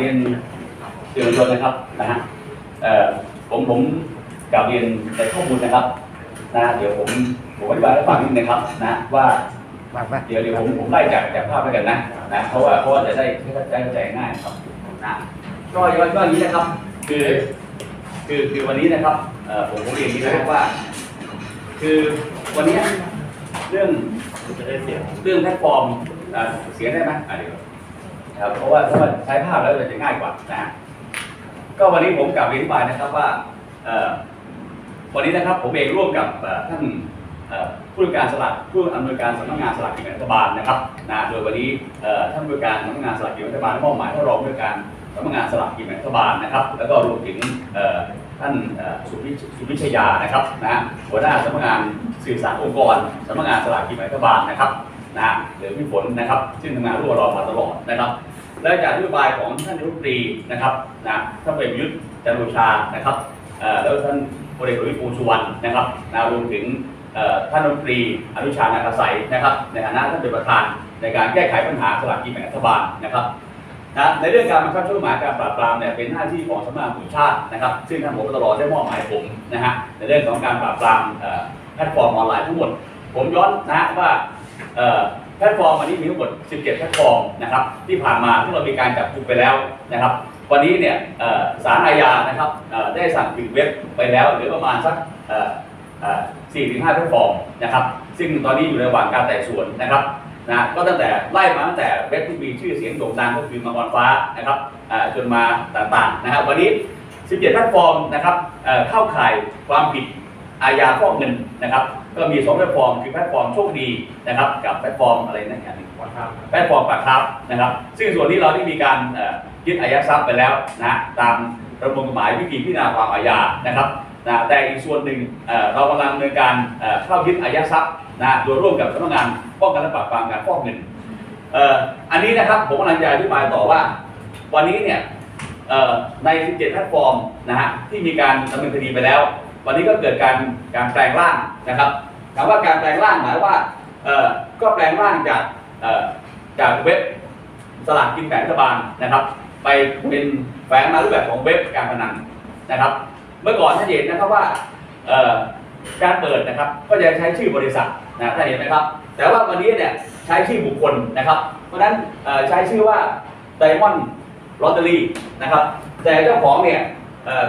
เรียนสื่อมวลชนนะครับนะฮะเอ่อผมผมกลับเรียนในข้อมูลนะครับนะเดี๋ยวผมผมอธิบายให้ฟังนิดนึงนะครับนะว่ามากไหมเดี๋ยวเดี๋ยวผมผมไล่จากจากภาพไปกันนะนะเพราะว่าเพราะว่าจะได้ได้เข้าใจง่ายครับนะก็ย้อนก็อย่างนี้นะครับ คือคือคือวันนี้นะครับเอ่อผมผมเรียนอย่างนี้นะครับว่า คือวันนี้เรื่องจะได้เสียงเรื่องแพลตฟอร์มอ่าเสียได้ไหมอะเดี๋ยว ครับเพราะว่าถ้ามันใช้ภาพแล้วมันจะง่ายกว่านะก็วันนี้ผมกลับเรียนอธิบายนะครับว่าวันนี้นะครับผมเองร่วมกับท่านผู้อำนการสลากผู้อำนวยการสำนักงานสลากกินแบ่งรัฐบาลนะครับนะโดยวันนี้ท่านผู้การสำนักงานสลากกินแบ่งรัฐบาลมอบหมายให้รองผู้การสำนักงานสลากกินแบ่งรัฐบาลนะครับ แล้วก็รวมถึงท่านสุวิชยานะครับนะหัวหน้าสำนักงานสื่อสารองค์กรสำนักงานสลากกินแบ่งรัฐบาลนะครับนะหรือพี่ฝนนะครับ ซึ่งทำงานร่วมกับเรามาตลอดนะครับ และจากนโยบายของท่านนายกรัฐมนตรีนะครับนะท่านเประยุทธ์จันโอชานะครับแล้วท่านพลเอกประวิตรวงสุวรรณนะครับนะรวมถึงท่านรัฐมนตรีอนุชา นาคาสัยนะครับ ในฐานะท่านเป็นประธานในการแก้ไขปัญหาสลากกินแบ่งรัฐบาลนะครับนะในเรื่องการบังคับใช้กฎหมายการปราบปรามเนี่ยเป็นหน้าที่ของสำนักงานตำรวจชาตินะครับ ซึ่งท่านผบตรได้มอบหมายผมนะฮะในเรื่องของการปราบปรามแพลตฟอร์มออนไลน์ทั้งหมด ผมย้อนนะว่า แพลตฟอร์มวันนี้มีทั้งหมด 17 แพลตฟอร์มนะครับที่ผ่านมาที่เรามีการจับกุมไปแล้วนะครับ วันนี้เนี่ยเอ่อศาลอาญานะครับได้สั่งปิดเว็บไปแล้วหรือประมาณสักเอ่อเอ่อ4-5แพลตฟอร์มนะครับซึ่งตอนนี้อยู่ในระหว่างการไต่สวนนะครับนะก็ตั้งแต่ไล่มาตั้งแต่เว็บที่มีชื่อเสียงโด่งดังก็คือมังกรฟ้านะครับจนมาต่างๆนะครับวันนี้ 17 แพลตฟอร์มนะครับเข้าข่ายความผิด อาญาฟอกเงินนะครับ ก็มีสองแพลตฟอร์มคือแพลตฟอร์มโชคดีนะครับ กับแพลตฟอร์มอะไรนั่นอย่างหนึงแพลตฟอร์มปากครับนะครับ ซึ่งส่วนนี้เราได้มีการเอ่อยึดอายัดทรัพย์ไปแล้วนะตามประมวลกฎหมายวิธีพิจารณาความอาญานะครับนะแต่อีกส่วนหนึ่งเอ่อเรากำลังดำเนินการเอ่อเข้ายึดอายัดทรัพย์นะโดยร่วมกับสำนักงานป้องกันและปราบปรามการฟอกเงินเอ่ออันนี้นะครับผมกำลังจะอธิบายต่อว่า วันนี้เนี่ยเอ่อใน 17 แพลตฟอร์มนะฮะที่มีการดำเนินคดีไปแล้ว วันนี้ก็เกิดการการแปลงร่างนะครับถามว่าการแปลงร่างหมายว่าเอ่อก็แปลงร่างจากเอ่อจากเว็บสลากกินแบ่งรัฐบาลนะครับ ไปเป็นแฝงมารูปแบบของเว็บการพนันนะครับ เมื่อก่อนท่านเห็นนะครับว่าเอ่อการเปิดนะครับก็จะใช้ชื่อบริษัทนะท่านเห็นไหมครับ แต่ว่าวันนี้เนี่ยใช้ชื่อบุคคลนะครับ เพราะฉะนั้นเอ่อใช้ชื่อว่าไดมอนด์ลอตเตอรี่นะครับ แต่เจ้าของเนี่ย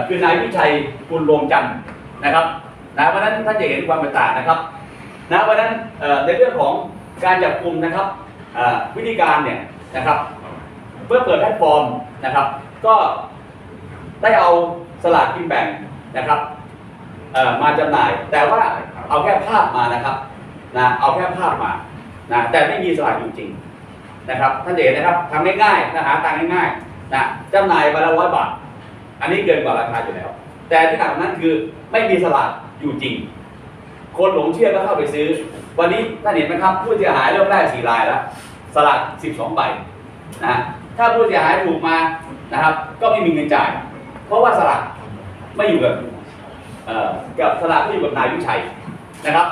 คือนายวิชัยคุณรวมจันทร์ นะครับนะเพราะนั้นท่านจะเห็นความแตกต่างนะครับนะเพราะนั้นในเรื่องของการจับกลุ่มนะครับวิธีการเนี่ยนะครับเมื่อเปิดแพลตฟอร์มนะครับ ก็ได้เอาสลากกินแบ่งนะครับมาจำหน่าย แต่ว่าเอาแค่ภาพมานะครับนะเอาแค่ภาพมานะแต่ไม่มีสลากอยู่จริงนะครับท่านเห็นนะครับทำง่ายๆนะหาตังค์ง่ายๆนะจำหน่ายไปละร้อยบาท อันนี้เกินกว่าราคาอยู่แล้ว แต่ที่หนักกว่านั้นคือ ไม่มีสลากอยู่จริง คนหลงเชื่อก็เข้าไปซื้อ วันนี้ท่านเห็นไหมครับผู้เสียหายเริ่มได้สี่รายแล้วสลาก12ใบนะถ้าผู้เสียหายถูกมานะครับ ก็ไม่มีเงินจ่าย เพราะว่าสลากไม่อยู่กับเอ่อกับสลากที่อยู่กับนายวิชัยนะครับ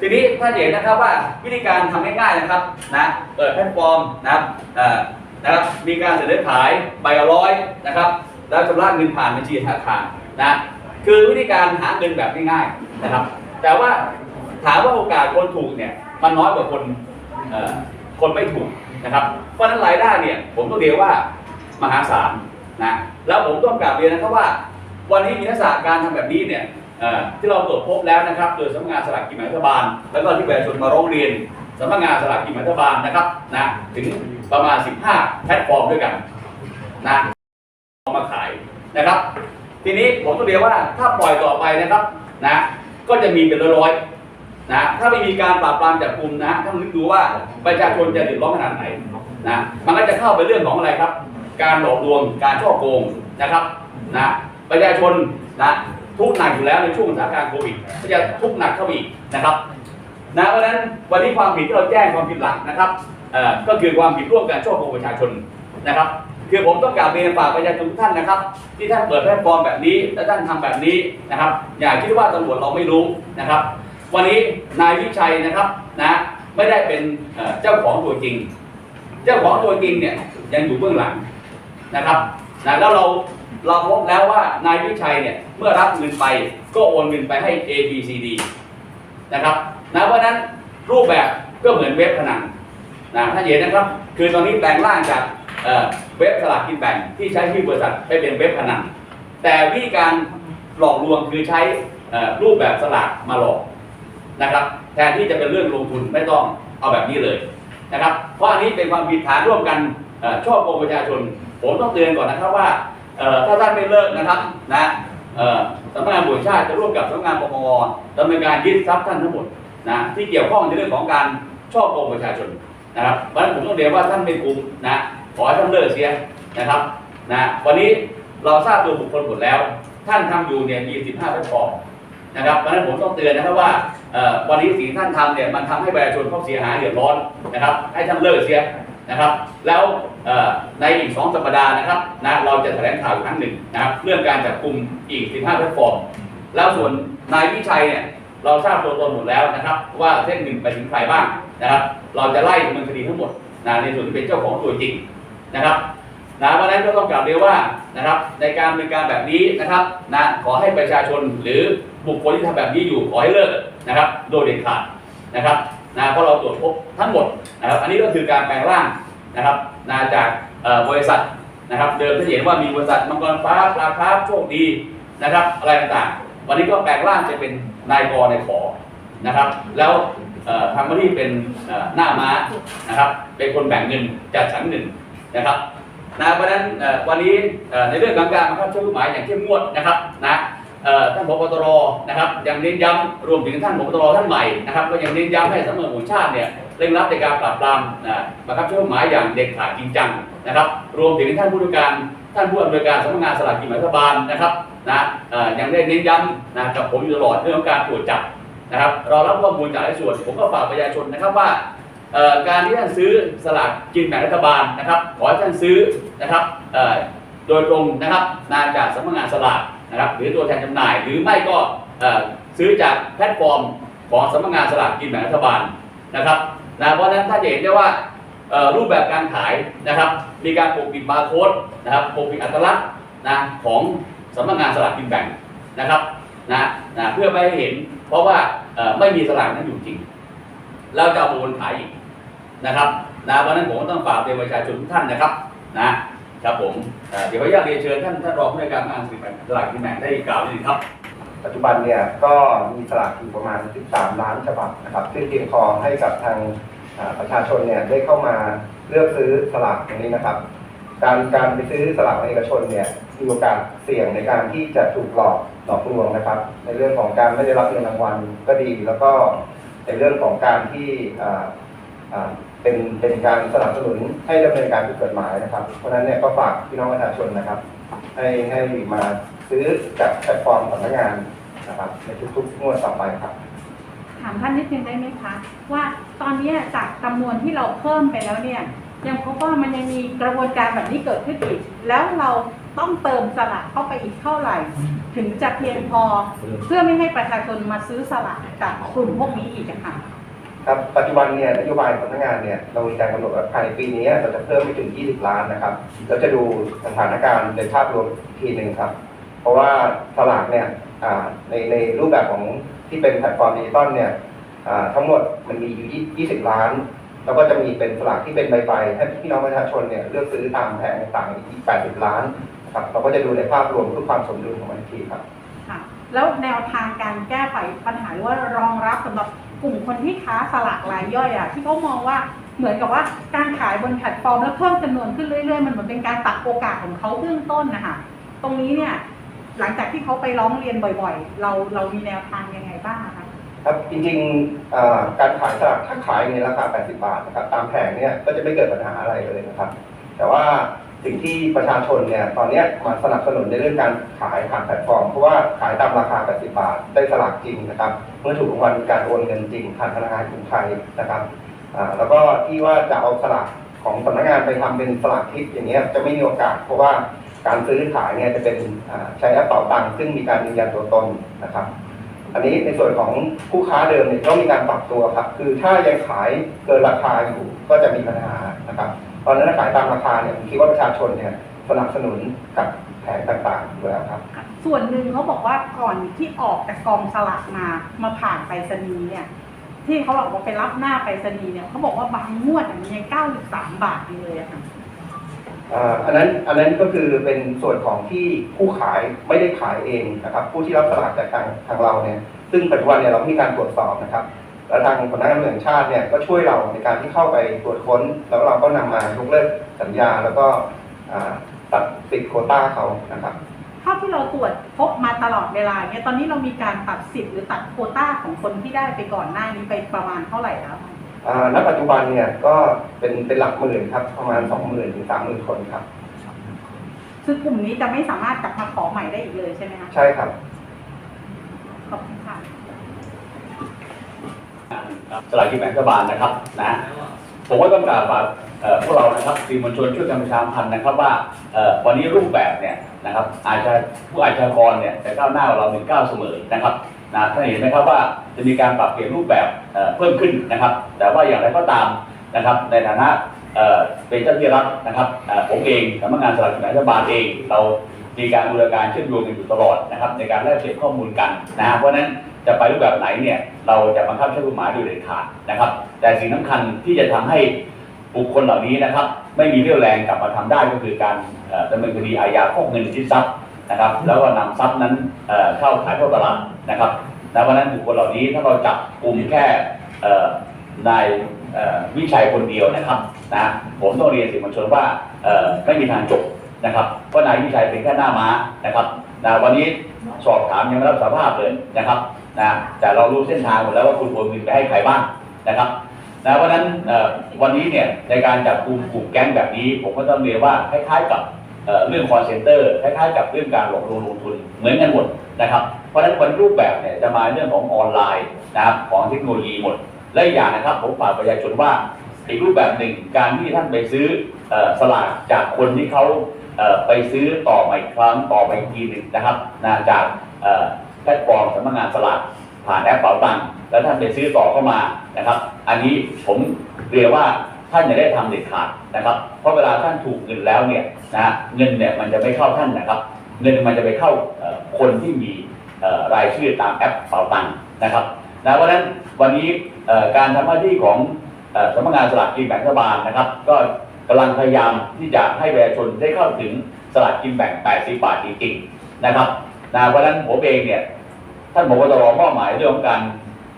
ทีนี้ท่านเห็นนะครับว่าวิธีการทำง่ายๆนะครับนะเปิดแพลตฟอร์มนะครับนะครับมีการเสนอขายใบละร้อยนะครับ แล้วชำระเงินผ่านบัญชีธนาคารนะ คือวิธีการหาเงินแบบง่ายๆนะครับ แต่ว่าถามว่าโอกาสคนถูกเนี่ยมันน้อยกว่าคนคนไม่ถูกนะครับเพราะนั้นรายได้เนี่ยผมต้องเรียกว่ามหาศาลนะแล้วผมต้องกลับเรียนนะครับว่า วันนี้มีทักษะการทำแบบนี้เนี่ยที่เราตรวจพบแล้วนะครับโดยสำนักงานสลากกินแบ่งรัฐบาล แล้วก็ที่ประชาชนมาร้องเรียนสำนักงานสลากกินแบ่งรัฐบาลนะครับนะถึงประมาณ 15 แพลตฟอร์มด้วยกันนะเอามาขายนะครับ ทีนี้ผมต้องเรียนว่าถ้าปล่อยต่อไปนะครับนะก็จะมีเป็นร้อยๆนะถ้าไม่มีการปราบปรามจับกลุ่มนะท่านนึกดูว่าประชาชนจะเดือดร้อนขนาดไหนนะมันก็จะเข้าไปเรื่องของอะไรครับ การหลอกลวงการช่อโกงนะครับนะประชาชนนะทุกหนักอยู่แล้วในช่วงสถานการณ์โควิดก็จะทุกหนักเข้าอีกนะครับนะเพราะฉะนั้นวันนี้ความผิดที่เราแจ้งความผิดหลักนะครับเอ่อก็คือความผิดร่วมกันช่อโกงประชาชนนะครับ คือผมต้องกราบเรียนฝากประชาชนทุกท่านนะครับ ที่ท่านเปิดแพลตฟอร์มแบบนี้ และท่านทำแบบนี้นะครับ อย่าคิดว่าตำรวจเราไม่รู้นะครับ วันนี้นายวิชัยนะครับนะไม่ได้เป็นเจ้าของตัวจริง เจ้าของตัวจริงเนี่ยยังอยู่เบื้องหลังนะครับนะแล้วเราเราพบแล้วว่านายวิชัยเนี่ยเมื่อรับเงินไปก็โอนเงินไปให้ A B C D นะครับนะเพราะฉะนั้นรูปแบบก็เหมือนเว็บพนันนะถ้าเห็นนะครับ คือตอนนี้แปลงร่างจาก เว็บสลากกินแบ่งที่ใช้ชื่อบริษัทให้เป็นเว็บพนันแต่วิธีการหลอกลวงคือใช้รูปแบบสลากมาหลอกนะครับแทนที่จะเป็นเรื่องลงทุนไม่ต้องเอาแบบนี้เลยนะครับเพราะอันนี้เป็นความผิดฐานร่วมกันเอ่อช่อโกงประชาชน ผมต้องเตือนก่อนนะครับว่าถ้าท่านไม่เลิกนะครับนะสำนักงานบุญชาติจะร่วมกับสำนักงานปปงดำเนินการยึดทรัพย์ท่านทั้งหมดนะที่เกี่ยวข้องในเรื่องของการช่อโกงประชาชนนะครับเพราะฉะนั้นผมต้องเรียนว่าท่านเป็นกลุ่มนะ ขอให้ท่านเลิกเสียนะครับนะวันนี้เราทราบตัวบุคคลหมดแล้ว ท่านทำอยู่เนี่ยมี15แพลตฟอร์มนะครับเพราะฉะนั้นผมต้องเตือนนะครับว่าเอ่อวันนี้สิ่งที่ท่านทำเนี่ยมันทำให้ประชาชนเขาเสียหายเดือดร้อนนะครับ ให้ท่านเลิกเสียนะครับ แล้วในอีกสองสัปดาห์นะครับนะเราจะแถลงข่าวอีกครั้งหนึ่งนะครับเรื่องการจับกลุ่มอีก 15แพลตฟอร์มแล้วส่วนนายวิชัยเนี่ยเราทราบตัวตนหมดแล้วนะครับ ว่าเส้นหนึ่งไปถึงใครบ้างนะครับ เราจะไล่ดำเนินคดีทั้งหมดนะในส่วนที่เป็นเจ้าของตัวจริง นะครับนะเพราะฉะนั้นก็ต้องกล่าวเรียนว่านะครับในการดำเป็นการแบบนี้นะครับนะขอให้ประชาชนหรือบุคคลที่ทำแบบนี้อยู่ขอให้เลิกนะครับ โดยเด็ดขาดนะครับนะเพราะเราตรวจพบทั้งหมดนะครับ อันนี้ก็คือการแปลงร่างนะครับนะจากบริษัทนะครับ เดิมที่เห็นว่ามีบริษัทมังกรฟ้าปลาคราฟโชคดีนะครับ อะไรต่างๆ วันนี้ก็แปลงร่างจะเป็นนายกนายขอนะครับ แล้วเอ่อทำหน้าที่เป็นหน้าม้านะครับ เป็นคนแบ่งเงินจัดสรรเงิน นะครับนะเพราะฉะนั้นวันนี้ในเรื่องของการบังคับใช้กฎหมายอย่างเข้มงวดนะครับนะท่านพบตรนะครับยังเน้นย้ำรวมถึงท่านพบตรท่านใหม่นะครับก็ยังเน้นย้ำให้สำนักงานตำรวจแห่งชาติเนี่ยเร่งรัดในการปราบปรามนะบังคับใช้กฎหมายอย่างเด็ดขาดจริงจังนะครับ รวมถึงท่านผู้ว่าการท่านผู้อำนวยการสำนักงานสลากกินแบ่งรัฐบาลนะครับนะยังได้เน้นย้ำนะกับผมอยู่ตลอดเรื่องของการตรวจจับนะครับเรารับข้อมูลจากหลายส่วนผมก็ฝากประชาชนนะครับว่า การที่ท่านซื้อสลากกินแบ่งรัฐบาลนะครับ ขอให้ท่านซื้อนะครับโดยตรงนะครับนาจากสำนักงานสลากนะครับ หรือตัวแทนจำหน่าย หรือไม่ก็ซื้อจากแพลตฟอร์มของสำนักงานสลากกินแบ่งรัฐบาลนะครับนะเพราะฉะนั้นถ้าจะเห็นได้ว่ารูปแบบการขายนะครับ มีการปกปิดบาร์โค้ดนะครับปกปิดอัตลักษณ์นะของสำนักงานสลากกินแบ่งนะครับนะนะเพื่อไม่ให้เห็น เพราะว่าไม่มีสลากนั้นอยู่จริง เราจะเอามาวนขายอีก นะครับนะเพราะนั้นผมก็ต้องฝากเตือนประชาชนทุกท่านนะครับนะครับผมเดี๋ยวขออนุญาตเรียนเชิญท่านท่านรองผู้ในการงานสืบสลากกินแบ่งได้กล่าวนิดนึงครับ ปัจจุบันเนี่ยก็มีสลากอยู่ประมาณ 13 ล้านฉบับนะครับซึ่งเพียงพอให้กับทางประชาชนเนี่ยได้เข้ามาเลือกซื้อสลากตรงนี้นะครับ การการไปซื้อสลากของเอกชนเนี่ยมีโอกาสเสี่ยงในการที่จะถูกหลอกหลอกลวงนะครับ ในเรื่องของการไม่ได้รับเงินรางวัลก็ดี แล้วก็ในเรื่องของการที่ เป็นเป็นการสนับสนุนให้ดำเนินการผิดกฎหมายนะครับ เพราะฉะนั้นเนี่ยก็ฝากพี่น้องประชาชนนะครับ ให้ให้มาซื้อจากแพลตฟอร์มสำนักงานนะครับในทุกๆงวดต่อไปครับ ถามท่านนิดนึงได้ไหมคะ ว่าตอนนี้จากจำนวนที่เราเพิ่มไปแล้วเนี่ย ยังพบว่ามันยังมีกระบวนการแบบนี้เกิดขึ้นอีก แล้วเราต้องเติมสลากเข้าไปอีกเท่าไหร่ ถึงจะเพียงพอ เพื่อไม่ให้ประชาชนมาซื้อสลากจากกลุ่มพวกนี้อีกค่ะ ครับปัจจุบันเนี่ยนโยบายสำนักงานเนี่ยเรามีการกำหนดว่าภายในปีนี้เราจะเพิ่มไปถึง 20 ล้านนะครับเราจะดูสถานการณ์ในภาพรวมอีกทีหนึ่งครับ เพราะว่าสลากเนี่ยในในรูปแบบของที่เป็นแพลตฟอร์มดิจิตอลเนี่ยทั้งหมดมันมีอยู่ 20 ล้าน แล้วก็จะมีเป็นสลากที่เป็นใบใบให้พี่น้องประชาชนเนี่ยเลือกซื้อตามแผงต่างๆอีก 80 ล้านครับเราก็จะดูในภาพรวมเพื่อความสมดุลของมันทีครับค่ะแล้วแนวทางการแก้ไขปัญหาหรือว่ารองรับสำหรับ กลุ่มคนที่ค้าสลากรายย่อยอะที่เขามองว่าเหมือนกับว่าการขายบนแพลตฟอร์มแล้วเพิ่มจำนวนขึ้นเรื่อยๆ มันเหมือนเป็นการตัดโอกาสของเขาเบื้องต้นนะคะตรงนี้เนี่ยหลังจากที่เขาไปร้องเรียนบ่อยๆ เราเรามีแนวทางยังไงบ้างคะครับจริงๆการขายสลากถ้าขายในราคา 80 บาทนะครับตามแผงเนี่ยก็จะไม่เกิดปัญหาอะไรเลยนะครับ แต่ว่าสิ่งที่ประชาชนเนี่ยตอนนี้มาสนับสนุนในเรื่องการขายผ่านแพลตฟอร์มเพราะว่าขายตามราคา 80 บาท ได้สลากจริงนะครับ เมื่อถูกรางวัลการโอนเงินจริงผ่านธนาคารกรุงไทยนะครับแล้วก็ที่ว่าจะเอาสลากของสำนักงานไปทำเป็นสลากทิปอย่างเงี้ยจะไม่มีโอกาส เพราะว่าการซื้อขายเนี่ยจะเป็นใช้แอปเป๋าตังค์ซึ่งมีการยืนยันตัวตนนะครับ อันนี้ในส่วนของผู้ค้าเดิมเนี่ยต้องมีการปรับตัวครับ คือถ้ายังขายเกินราคาอยู่ก็จะมีปัญหานะครับตอนนั้นขายตามราคาเนี่ยผมคิดว่าประชาชนเนี่ยสนับสนุนกับ แผงต่างๆอยู่แล้วครับ ส่วนหนึ่งเขาบอกว่าก่อนที่ออกจากกองสลากมามาผ่านไปรษณีย์เนี่ย ที่เขาบอกว่าไปรับหน้าไปรษณีย์เนี่ยเขาบอกว่าบางงวดมันยังเก้าสิบสามบาทอยู่เลยอะค่ะ อ่าอันนั้นอันนั้นก็คือเป็นส่วนของที่ผู้ขายไม่ได้ขายเองนะครับ ผู้ที่รับสลากจากทางทางเราเนี่ย ซึ่งปัจจุบันเนี่ยเรามีการตรวจสอบนะครับ แล้วทางสำนักงานตำรวจแห่งชาติเนี่ยก็ช่วยเราในการที่เข้าไปตรวจค้น แล้วเราก็นำมายกเลิกสัญญาแล้วก็อ่าตัด สิทธิ์โควต้าเขานะครับเท่าที่เราตรวจพบมาตลอดเวลาเนี่ยตอนนี้เรามีการตัดสิทธิ์หรือตัดโควต้าของคนที่ได้ไปก่อนหน้านี้ไปประมาณเท่าไหร่แล้วคะอ่าณปัจจุบันเนี่ยก็เป็นเป็นหลักหมื่นครับประมาณสองหมื่นถึงสามหมื่นคนครับซึ่งกลุ่มนี้จะไม่สามารถกลับมาขอใหม่ได้อีกเลยใช่ไหมคะใช่ครับขอบคุณค่ะสลากกินแบ่งรัฐบาลนะครับนะผมก็ต้องกล่าวฝากเอ่อ พวกเรานะครับสื่อมวลชนช่วยกันประชาสัมพันธ์นะครับว่าเอ่อวันนี้รูปแบบเนี่ยนะครับอาจจะผู้อาชญากรเนี่ยจะก้าวหน้ากว่าเราหนึ่งก้าวเสมอนะครับนะท่านเห็นไหมครับว่าจะมีการปรับเปลี่ยนรูปแบบเพิ่มขึ้นนะครับ แต่ว่าอย่างไรก็ตามนะครับ ในฐานะเป็นเจ้าหน้าที่รัฐนะครับผมเองสำนักงานสลากกินแบ่งรัฐบาลเอง เรามีการบูรณาการเชื่อมโยงกันอยู่ตลอดนะครับ ในการแลกเปลี่ยนข้อมูลกันนะเพราะนั้นจะไปรูปแบบไหนเนี่ยเราจะบังคับใช้กฎหมายโดยเด็ดขาดนะครับ แต่สิ่งสำคัญที่จะทำให้ บุคคลเหล่านี้นะครับ ไม่มีเรี่ยวแรงกลับมาทำได้ก็คือการเอ่อดำเนินคดีอาญาฟอกเงินที่ทรัพย์นะครับ แล้วก็นำทรัพย์นั้นเอ่อเข้าขายเข้าตลาดนะครับและวันนั้นบุคคลเหล่านี้ถ้าเราจับกลุ่มแค่เอ่อนายเอ่อวิชัยคนเดียวนะครับนะผมต้องเรียนสื่อมวลชนว่าเอ่อไม่มีทางจบนะครับเพราะนายวิชัยเป็นแค่หน้าม้านะครับนะวันนี้สอบถามยังไม่รับสารภาพเลยนะครับนะแต่เรารู้เส้นทางหมดแล้วว่าคุณโอนเงินไปให้ใครบ้างนะครับ นะเพราะฉะนั้นวันนี้เนี่ยในการจับกลุ่มกลุ่มแก๊งแบบนี้ ผมก็ต้องเรียนว่าคล้ายๆกับเรื่องคอนเซนเตอร์คล้ายๆกับเรื่องการหลอกลวงลงทุนเหมือนกันหมดนะครับเพราะฉะนั้นวันรูปแบบเนี่ยจะมาเรื่องของออนไลน์นะครับของเทคโนโลยีหมด และอีกอย่างนะครับผมฝากประชาชนว่าอีกรูปแบบหนึ่งการที่ท่านไปซื้อสลากจากคนที่เขาไปซื้อต่อใหม่ครั้งต่อไปอีกทีหนึ่งนะครับนะจากเอ่อแพลตฟอร์มสำนักงานสลากผ่านแอปเป๋าตังค์ แล้วท่านไปซื้อต่อเข้ามานะครับ อันนี้ผมเรียนว่าท่านจะได้ทำเด็ดขาดนะครับ เพราะเวลาท่านถูกเงินแล้วเนี่ยนะเงินเนี่ยมันจะไม่เข้าท่านนะครับ เงินมันจะไปเข้าคนที่มีรายชื่อตามแอปเป๋าตังค์นะครับนะเพราะฉะนั้นวันนี้การทำหน้าที่ของสำนักงานสลากกินแบ่งรัฐบาลนะครับ ก็กำลังพยายามที่จะให้ประชาชนได้เข้าถึงสลากกินแบ่ง 80 บาทจริงๆนะครับนะเพราะฉะนั้นผมเองเนี่ยท่านผบตรมอบหมายเรื่องของการ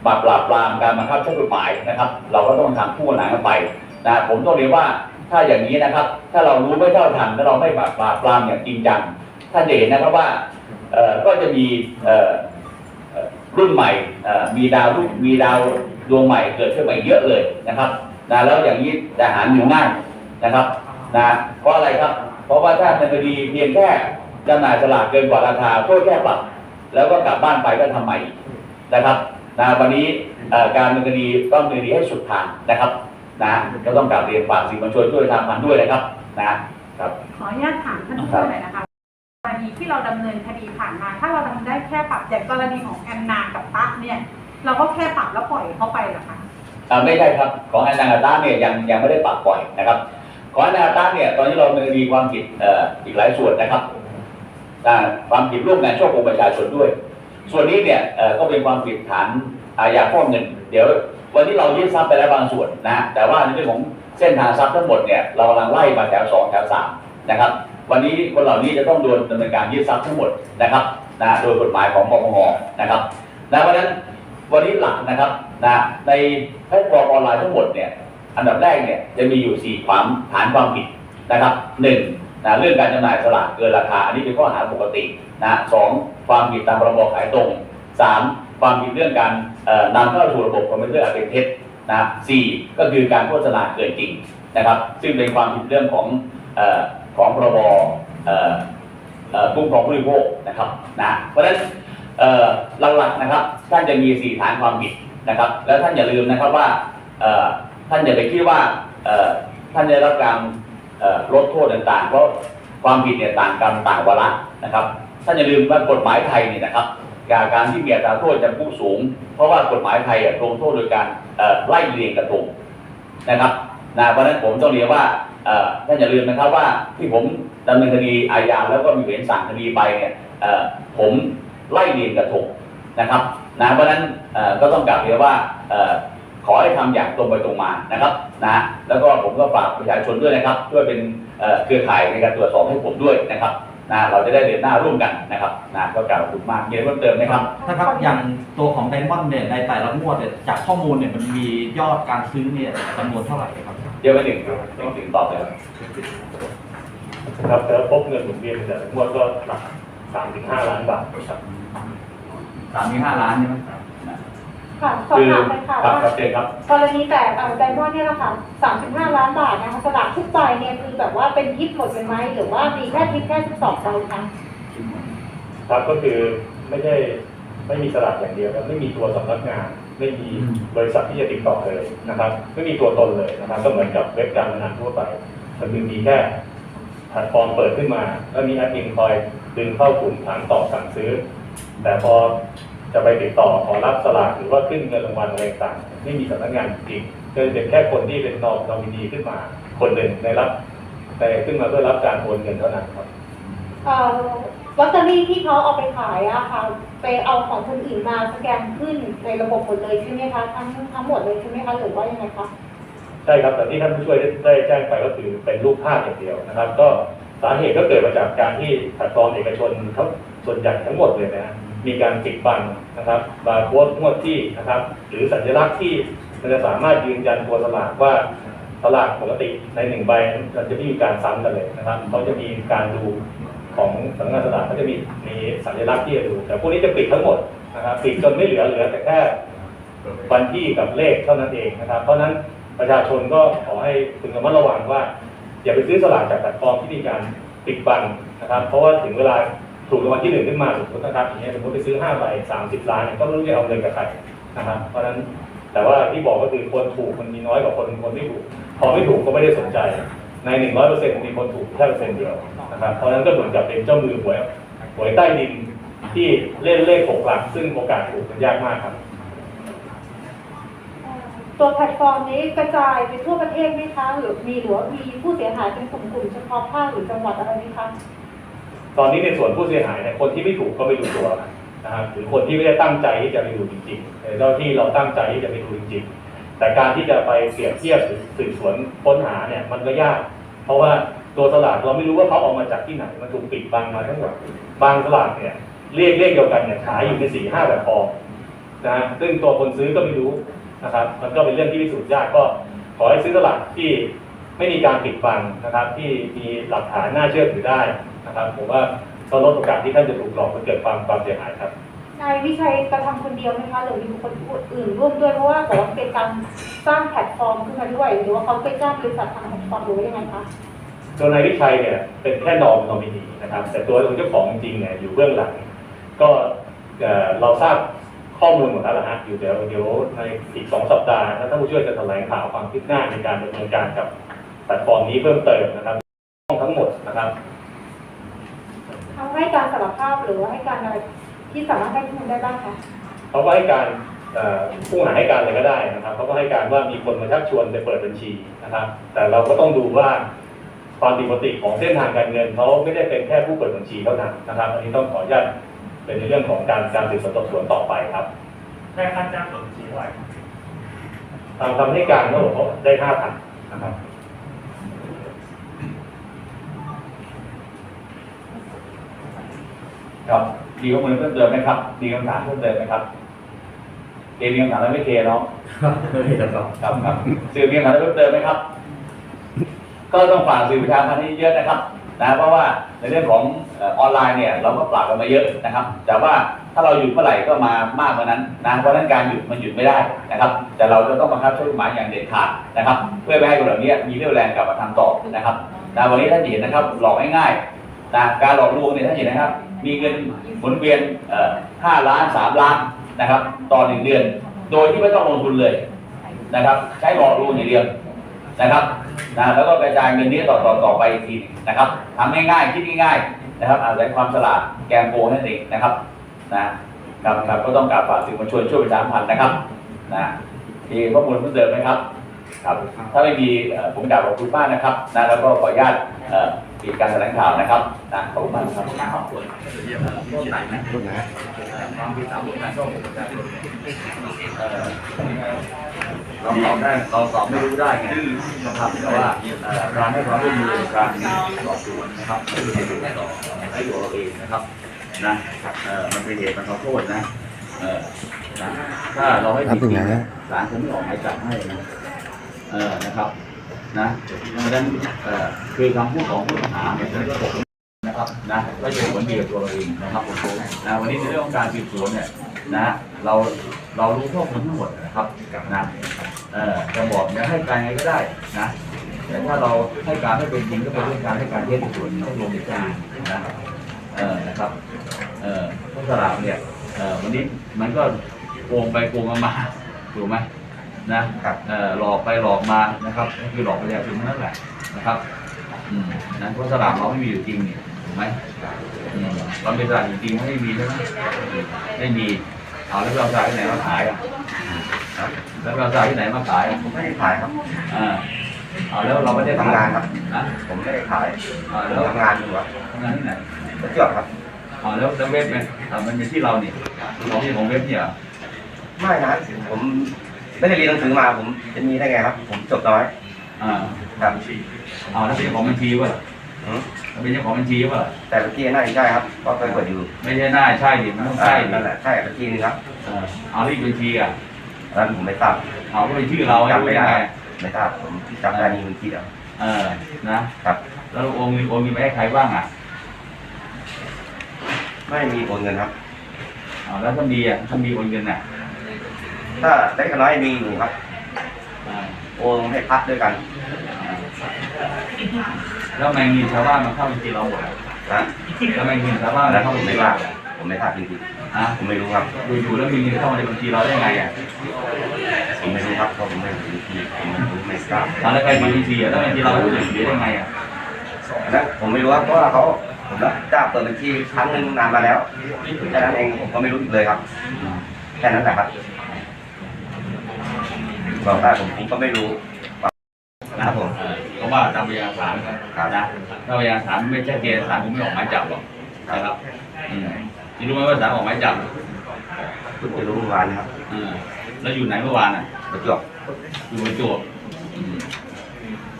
มาปราบปรามการบังคับใช้กฎหมายนะครับ เราก็ต้องทำคู่ขนานกันไปนะผมต้องเรียนว่าถ้าอย่างนี้นะครับ ถ้าเรารู้ไม่เท่าทันและเราไม่ปราบปรามปรามอย่างจริงจังท่านจะเห็นนะครับว่าก็จะมีรุ่นใหม่มีดาวมีดาวดวงใหม่เกิดขึ้นมาเยอะเลยนะครับนะแล้วอย่างนี้จะหาเงินง่ายนะครับนะเพราะอะไรครับ เพราะว่าถ้าในคดีเพียงแค่จำหน่ายสลากเกินกว่าราคาโทษแค่ปรับ แล้วก็กลับบ้านไปก็ทำใหม่นะครับ นะวันนี้เอ่อการดำเนินคดีต้องดำเนินคดีให้สุดทางนะครับนะก็ต้องกลับเรียนฝากสื่อมวลชนช่วยทำมันด้วยนะครับนะครับ ขออนุญาตถามท่านผู้ช่วยหน่อยนะคะกรณีที่เราดำเนินคดีผ่านมา ถ้าเราทำได้แค่ปรับอย่างกรณีของแอนนากับตั๊กเนี่ยเราก็แค่ปรับแล้วปล่อยเขาไปเหรอคะอ่าไม่ใช่ครับของแอนนาตาเนี่ยยังยังไม่ได้ปรับปล่อยนะครับของแอนนาตาเนี่ยตอนนี้เราดำเนินคดีความผิดเอ่ออีกหลายส่วนนะครับอ่าความผิดร่วมกันช่อโกงประชาชนด้วย ส่วนนี้เนี่ยก็เป็นความผิดฐานอาญาฟอกเงิน เดี๋ยว วันนี้เรายึดทรัพย์ไปแล้วบางส่วนนะแต่ว่าในเรื่องของเส้นทางทรัพย์ทั้งหมดเนี่ยเรากำลังไล่มาแถวสองแถวสามนะครับ วันนี้คนเหล่านี้จะต้องโดนดำเนินการยึดทรัพย์ทั้งหมดนะครับนะโดยกฎหมายของปปงนะครับนะเพราะฉะนั้นวันนี้หลักนะครับนะในแพลตฟอร์มออนไลน์ทั้งหมดเนี่ยอันดับแรกเนี่ยจะมีอยู่สี่ความฐานความผิดนะครับห นะเรื่องการจำหน่ายสลากเกินราคา อันนี้เป็นข้อหาปกตินะสองความผิดตามพรบขายตรงสามความผิดเรื่องการนำเข้าสู่ระบบคอมพิวเตอร์อันเป็นเท็จนะสี่ก็คือการโฆษณาเกินจริงนะครับ ซึ่งเป็นความผิดเรื่องของอของพรบอคุ้มครองผู้บริโภคนะครับนะเพราะฉะนั้นหลักๆนะครับท่านจะมีสี่ฐานความผิดนะครับ แล้วท่านอย่าลืมนะครับว่าท่านอย่าไปคิดว่าท่านจะได้รับการ ลดโทษต่างๆ เพราะความผิดเนี่ยต่างกรรมต่างวาระนะครับท่านอย่าลืมว่ากฎหมายไทยนี่นะครับการการที่มีอัตราโทษจำคุกสูง เพราะว่ากฎหมายไทยลงโทษโดยการไล่เรียงกระทงนะครับนะเพราะนั้นผมต้องเรียนว่าท่านอย่าลืมนะครับว่าที่ผมดำเนินคดีอาญาแล้วก็มีเห็นสั่งคดีไปเนี่ยผมไล่เรียงกระทงนะครับนะเพราะนั้นก็ต้องกลับเรียนว่า ขอให้ทำอย่างตรงไปตรงมานะครับนะแล้วก็ผมก็ฝากประชาชนด้วยนะครับช่วยเป็นเอ่อเครือข่ายในการตรวจสอบให้ผมด้วยนะครับนะเราจะได้เดินหน้าร่วมกันนะครับนะก็กล่าวขอบคุณมากมีอะไรเพิ่มเติมไหมครับท่านครับอย่างตัวของไดมอนด์เนี่ยในแต่ละงวดเนี่ยจากข้อมูลเนี่ยมันมียอดการซื้อเนี่ยจำนวนเท่าไหร่ครับเดี๋ยวไปหนึ่งหนึ่งถึงตอบเลยครับครับแต่ว่าพบเงินหมุนเวียนแต่ละงวดก็หลักสามถึงห้าล้านบาทครับสามถึงห้าล้านใช่ไหมนะ ค่ะสอบคือถามเลยค่ะครับว่าครับเจนครับ กรณีแต่ไดมอนด์เนี่ยนะคะ35 ล้านบาทนะคะสลากทุกใบเนี่ยคือแบบว่าเป็นทิปหมดเลยไหมหรือว่ามีแค่ทิปแค่12ใบคะครับก็คือไม่ใช่ไม่มีสลากอย่างเดียวแล้วไม่มีตัวสำนักงาน ไม่มีบริษัทที่จะติดต่อเลยนะครับ ไม่มีตัวตนเลยนะครับ ก็เหมือนกับเว็บการพนันทั่วไปก็คือมีแค่แพลตฟอร์มเปิดขึ้นมา แล้วมีแอดมินคอยดึงเข้ากลุ่มถามต่อสั่งซื้อ แต่พอ จะไปติดต่อขอรับสลากหรือว่าขึ้นเงินรางวัลอะไรต่างๆไม่มีสำนักงานจริงก็จะเป็นแค่คนที่เป็นนอมมินีขึ้นมาคนหนึ่งในรับ แต่ขึ้นมาเพื่อรับการโอนเงินเท่านั้นครับเอ่อลอตเตอรี่ที่เขาเอาไปขายอะค่ะไปเอาของคนอื่นมาสแกนขึ้นในระบบหมดเลยใช่ไหมคะทั้งทั้งหมดเลยใช่ไหมคะหรือว่ายังไงคะใช่ครับแต่ที่ท่านผู้ช่วยได้ได้แจ้งไปก็คือเป็นรูปภาพอย่างเดียวนะครับ ก็สาเหตุก็เกิดมาจากการที่แพลตฟอร์มเอกชนทั้งส่วนใหญ่ทั้งหมดเลยนะฮะ มีการปิดบังนะครับบาร์โค้ดงวดที่นะครับ หรือสัญลักษณ์ที่มันจะสามารถยืนยันตัวสลากว่าสลากปกติในหนึ่งใบมันจะไม่มีการซ้ำกันเลยนะครับเขาจะมีการดูของสำนักงานสลากเขาจะมีมีสัญลักษณ์ที่จะดู แต่พวกนี้จะปิดทั้งหมดนะครับปิดจนไม่เหลือเหลือแต่แค่วันที่กับเลขเท่านั้นเองนะครับ เพราะนั้นประชาชนก็ขอให้พึงระมัดระวังว่า อย่าไปซื้อสลากจากแพลตฟอร์มที่มีการปิดบังนะครับ เพราะว่าถึงเวลา ถูกรางวัลที่หนึ่งขึ้นมาสมมตินะครับอย่างเงี้ยสมมติไปซื้อห้าใบสามสิบล้านเนี่ยก็ไม่รู้จะเอาเงินกับใครนะครับเพราะฉะนั้นแต่ว่าที่บอกก็คือคนถูกมันมีน้อยกว่าคนคนไม่ถูก พอไม่ถูกก็ไม่ได้สนใจ ในหนึ่งร้อยเปอร์เซ็นต์มีคนถูกแค่เปอร์เซ็นต์เดียวนะครับเพราะฉะนั้นก็เหมือนกับเป็นเจ้ามือหวยหวยใต้ดินที่เล่นเลขหกหลัก ซึ่งโอกาสถูกมันยากมากครับตัวแพลตฟอร์มนี้กระจายไปทั่วประเทศไหมคะ หรือมีหรือว่ามีผู้เสียหายเป็นกลุ่มๆเฉพาะภาคหรือจังหวัดอะไรไหมคะ ตอนนี้ในส่วนผู้เสียหายเนี่ยคนที่ไม่ถูกก็ไม่รู้ตัวนะครับหรือคนที่ไม่ได้ตั้งใจที่จะไปดูจริงๆเจ้าที่เราตั้งใจที่จะไปดูจริงๆ แต่การที่จะไปเปรียบเทียบหรือสืบสวนค้นหาเนี่ยมันก็ยาก เพราะว่าตัวสลากเราไม่รู้ว่าเขาออกมาจากที่ไหนมันถูกปิดบังมาทั้งหมดบางสลากเนี่ยเรียกเรียกเดียวกันเนี่ยขายอยู่ในสี่ห้าแบบฟอร์มนะฮะซึ่งตัวคนซื้อก็ไม่รู้นะครับ มันก็เป็นเรื่องที่พิสูจน์ยากก็ขอให้ซื้อสลากที่ ไม่มีการปิดบังนะครับที่มีหลักฐานน่าเชื่อถือได้นะครับผมว่าก็ลดโอกาสที่ท่านจะถูกหลอกและเกิดความความเสียหายครับนายวิชัยกระทำคนเดียวไหมคะหรือมีบุคคลอื่นร่วมด้วยเพราะว่าบอกว่าเป็นการสร้างแพลตฟอร์มขึ้นมาด้วยหรือว่าเขาไปจ้างบริษัททำแพลตฟอร์มหรือว่ายังไงคะตัวนายวิชัยเนี่ยเป็นแค่นอมนอมินีนะครับ แต่ตัวของเจ้าของจริงๆเนี่ยอยู่เบื้องหลัง ก็เอ่อเราทราบข้อมูลหมดแล้วล่ะฮะอยู่เดี๋ยวเดี๋ยวในอีกสองสัปดาห์ถ้าท่านผู้ช่วยจะแถลงข่าวความคืบหน้าในการดำเนินการกับ แพลตฟอร์มนี้เพิ่มเติมนะครับทั้งหมดนะครับเขาให้การสารภาพหรือว่าให้การอะไรที่สามารถให้ข้อมูลได้บ้างคะเขาก็ให้การเอ่อผู้หาให้การอะไรก็ได้นะครับเขาก็ให้การว่ามีคนมาชักชวนไปเปิดบัญชีนะครับ แต่เราก็ต้องดูว่าความผิดปกติของเส้นทางการเงินเขาไม่ได้เป็นแค่ผู้เปิดบัญชีเท่านั้นนะครับ อันนี้ต้องขออนุญาตเป็นในเรื่องของการการสืบสวนสอบสวนต่อไปครับแค่ค่าจ้างเปิดบัญชีไว้ตามคำให้การเขาบอกเขาได้ห้าพันนะครับ ครับมีข้อมูลเพิ่มเติมไหมครับ มีคำถามเพิ่มเติมไหมครับเอมีคำถามแล้วไม่เคเนาะไม่ได้ครับครับครับสื่อมีคำถามเพิ่มเติมไหมครับ ก็ต้องฝากสื่อประชาสัมพันธ์ให้เยอะนะครับ นะเพราะว่าในเรื่องของเอ่อออนไลน์เนี่ย เราก็ปรับกันมาเยอะนะครับ แต่ว่าถ้าเราหยุดเมื่อไหร่ก็มามากกว่านั้นนะเพราะฉะนั้นการหยุดมันหยุดไม่ได้นะครับ แต่เราจะต้องบังคับใช้กฎหมายอย่างเด็ดขาดนะครับ เพื่อไม่ให้คนเหล่านี้มีเรี่ยวแรงกลับมาทำต่อนะครับนะวันนี้ท่านเห็นนะครับ หลอกง่ายๆนะการหลอกลวงเนี่ยท่านเห็นนะครับ มีเงินหมุนเวียนเอ่อห้าล้านสามล้านนะครับ ต่อหนึ่งเดือน โดยที่ไม่ต้องลงทุนเลยนะครับ ใช้หลอกลวงอย่างเดียวนะครับนะแล้วก็กระจายเงินนี้ต่อต่อต่อไปอีกทีนะครับทำง่ายๆคิดง่ายๆนะครับอาศัยความฉลาดแกมโกงนั่นเองนะครับนะครับครับก็ต้องกราบฝากสื่อมวลชนช่วยประชาสัมพันธ์นะครับนะมีข้อมูลเพิ่มเติมไหมครับ ครับ ถ้าไม่มีผมกราบขอบคุณมากนะครับนะแล้วก็ขออนุญาตอ่อ ปิดการแถลงข่าวนะครับนะขอบคุณมากครับขอบคุณต้นไหนนะต้นไหนความผิดตามกฎหมายก็เป็นประชาชนเอ่อเราตอบได้เราตอบไม่รู้ได้ไงนะครับแต่ว่าเอ่อการให้ความร่วมมือการสอบสวนนะครับไม่ใช่เหตุต่อให้ตัวเราเองนะครับนะมันเป็นเหตุมันขอโทษนะถ้าเราไม่ผิดจริงศาลคงไม่ออกหมายจับให้นะเออนะครับ นะเพราะฉะนั้นคือคำพูดของผู้ต้องหาเนี่ยจะนะครับนะก็จะผลดีกับตัวเราเองนะครับผมนะวันนี้ในเรื่องของการสืบสวนเนี่ยนะเราเรารู้ข้อมูลทั้งหมดนะครับนะเอ่อจะบอกจะให้การไงก็ได้นะแต่ถ้าเราให้การไม่เป็นจริงก็เป็นเรื่องการให้การเท็จส่วนต้องลงในการนะเออนะครับเออผู้สลากเนี่ยเออวันนี้มันก็โกงไปโกงมาถูกไหม นะเอ่อหลอกไปหลอกมานะครับก็คือหลอกประชาชนนั่นแหละนะครับอืมนั้นเพราะสลากเราไม่มีอยู่จริงนี่ถูกไหมอืมเราเป็นสลากอยู่จริงไม่มีใช่ไหมไม่มีเอาแล้วเราสลากที่ไหนมาขายอะแล้วเราสลากที่ไหนมาขายอะผมไม่ได้ขายครับอ่าเอาแล้วเราไม่ได้ทำงานครับนะผมไม่ได้ขายอ่าผแล้วมทำงานอยู่ครับทำงานที่ไหนประจวบครับอ่าแล้วแล้วเว็บเนี่ยอ่ามันเป็นที่เรานี่ของที่ของเว็บเนี่ยเหรอไม่นะผม ไม่ได้เรียนหนังสือมาผมจะมีได้ไงครับ ผมจบน้อยอ่าครับเอาแล้วเป็นเจ้าของบัญชีป่ะอืมแล้วเป็นเจ้าของบัญชีป่ะแต่บัญชีน่าจะใช่ครับก็เคยเปิดอยู่ไม่ใช่หน้าใช่ดิมันต้องใช่ใช่ดินั่นแหละใช่บัญชีนึงครับเออเอาที่บัญชีอะตอนนั้นผมไม่ทราบเอาก็เป็นชื่อเราให้จำรู้ไม่ได้ได้ไงไม่ทราบผมจำได้นี่บัญชีเดียวเออนะครับ แล้วโอนเงินโอนเงินไปให้ใครบ้างอะไม่มีโอนเงินครับ เอาแล้วถ้ามีอะถ้ามีโอนเงินอะ ถ้าเล็กกับน้อยมีอยู่ครับอ่าโอนให้พักด้วยกันแล้วทำไมเงินชาวบ้านมันเข้าบัญชีเราหมดอะนะแล้วทำไมเงินชาวบ้านอันมันั้นนเข้าผบัมญไม่ชีทราเราบผมไม่ทราบจริงอะๆผมไม่รู้ครับ อยู่ๆแล้วมีเงินเข้ามาในบัญชีเราได้ไงอะผมไม่รู้ครับเพราะผมไม่รู้บัญชีผมไม่รู้ไม่ทราบอะแล้วใครมีบัญชีอะแล้วบัญชีเราอยู่ไหนได้ไงอะอันนั้นผมไม่รู้ครับเพราะว่าเขาผมรับจ้างเปิดบัญชีครั้งหนึ่งนานมาแล้วแค่นั้นเองผมก็ไม่รู้อีกเลยครับ แค่นั้นแหละครับ บอกได้ผมผมก็ไม่รู้ครับผมเออเพราะว่าตามพยานฐานครับนะถ้าพยานฐานไม่ใช่เกณฑ์ศาลคงไม่ออกหมายจับหรอกนะครับอืมนี่รู้ไหมว่าศาลออกหมายจับเพิ่งจะรู้เมื่อวานนะครับเออแล้วอยู่ไหนเมื่อวานอะประจวบอยู่ประจวบอืม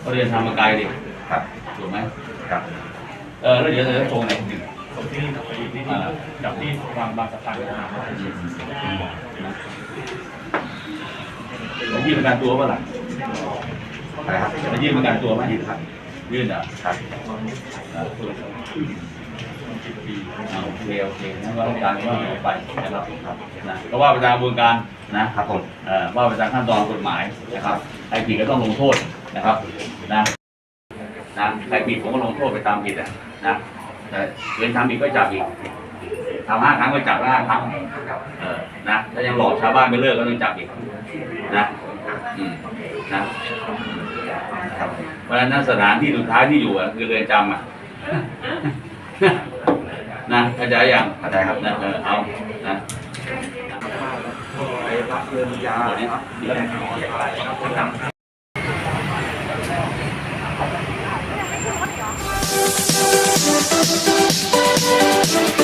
เขาเรียนทำมาไกลดิครับถูกไหมครับเออแล้วเดี๋ยวจะส่งไหนจริงผมที่นี่ครับไปที่อ่ากับที่วางบางสะพานนะครับ แล้วยื่นประกันตัวเมื่อไหร่อะไรครับแล้วยื่นประกันตัวไหมยืนครับยื่นเหรอะครับโอเคโอเคงั้นว่าต้องการว่าไปนะครับนะก็ว่าไปตามกระบวนการนะครับผมเอ่อว่าไปตามขั้นตอนกฎหมายนะครับใครผิดก็ต้องลงโทษนะครับนะนะใครผิดผมก็ลงโทษไปตามผิดอะนะแต่เว้นทำผิดก็จับอีกทำห้าครั้งก็จับห้าครั้งเออนะถ้ายังหลอกชาวบ้านไม่เลิกก็ต้องจับอีก นะนะเพราะฉะนั้นสถานที่สุดท้ายที่อยู่อะคือเรือนจำอะนะอาจารย์ยังอาจารย์ครับนะเออเอานะไปรับเรือนยาครับ